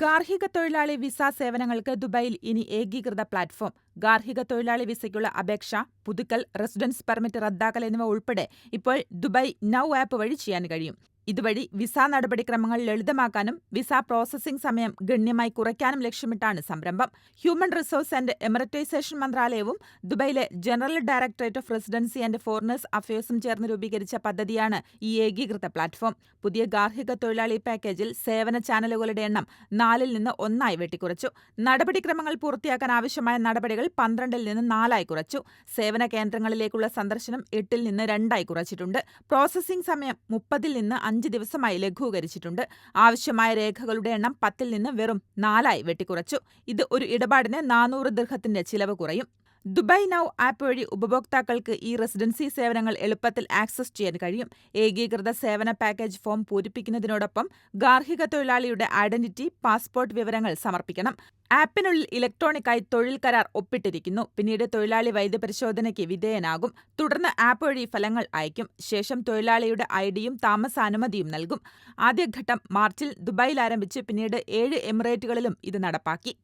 ഗാർഹിക തൊഴിലാളി വിസ സേവനങ്ങൾക്ക് ദുബായിൽ ഇനി ഏകീകൃത പ്ലാറ്റ്ഫോം ഗാർഹിക തൊഴിലാളി വിസയ്ക്കുള്ള അപേക്ഷ, പുതുക്കൽ, റെസിഡൻസ് പെർമിറ്റ് റദ്ദാക്കൽ എന്നിവ ഉൾപ്പെടെ ഇപ്പോൾ ദുബായ് നൌ ആപ്പ് വഴി ചെയ്യാൻ കഴിയും. ഇതുവഴി വിസ നടപടിക്രമങ്ങൾ ലളിതമാക്കാനും വിസ പ്രോസസ്സിംഗ് സമയം ഗണ്യമായി കുറയ്ക്കാനും ലക്ഷ്യമിട്ടാണ് സംരംഭം. ഹ്യൂമൻ റിസോഴ്സ് ആൻഡ് എമറിറ്റൈസേഷൻ മന്ത്രാലയവും ദുബൈയിലെ general directorate of residency and foreigners അഫയേഴ്സും ചേർന്ന് രൂപീകരിച്ച പദ്ധതിയാണ് ഈ ഏകീകൃത പ്ലാറ്റ്ഫോം. പുതിയ ഗാർഹിക തൊഴിലാളി പാക്കേജിൽ സേവന ചാനലുകളുടെ എണ്ണം നാലിൽ നിന്ന് ഒന്നായി വെട്ടിക്കുറച്ചു. നടപടിക്രമങ്ങൾ പൂർത്തിയാക്കാൻ ആവശ്യമായ നടപടികൾ പന്ത്രണ്ടിൽ നിന്ന് നാലായി കുറച്ചു. സേവന കേന്ദ്രങ്ങളിലേക്കുള്ള സന്ദർശനം എട്ടിൽ നിന്ന് രണ്ടായി കുറച്ചിട്ടുണ്ട്. പ്രോസസ്സിംഗ് സമയം മുപ്പതിൽ നിന്ന് അഞ്ച് ദിവസമായി ലഘൂകരിച്ചിട്ടുണ്ട്. ആവശ്യമായ രേഖകളുടെ എണ്ണം പത്തിൽ നിന്ന് വെറും നാലായി വെട്ടിക്കുറച്ചു. ഇത് ഒരു ഇടപാടിന് നാനൂറ് ദീർഘത്തിന്റെ ചിലവ് കുറയും. ദുബായ് നൌ ആപ്പ് വഴി ഉപഭോക്താക്കൾക്ക് ഈ റെസിഡൻസി സേവനങ്ങൾ എളുപ്പത്തിൽ ആക്സസ് ചെയ്യാൻ കഴിയും. ഏകീകൃത സേവന പാക്കേജ് ഫോം പൂരിപ്പിക്കുന്നതിനോടൊപ്പം ഗാർഹിക തൊഴിലാളിയുടെ ഐഡന്റിറ്റി, പാസ്പോർട്ട് വിവരങ്ങൾ സമർപ്പിക്കണം. ആപ്പിനുള്ളിൽ ഇലക്ട്രോണിക്കായി തൊഴിൽ കരാർ ഒപ്പിട്ടിരിക്കുന്നു. പിന്നീട് തൊഴിലാളി വൈദ്യപരിശോധനയ്ക്ക് വിധേയനാകും. തുടർന്ന് ആപ്പ് വഴി ഫലങ്ങൾ അയക്കും. ശേഷം തൊഴിലാളിയുടെ ഐഡിയും താമസാനുമതിയും നൽകും. ആദ്യഘട്ടം മാർച്ചിൽ ദുബായിൽ ആരംഭിച്ച് പിന്നീട് ഏഴ് എമിറേറ്റുകളിലും ഇത് നടപ്പാക്കി.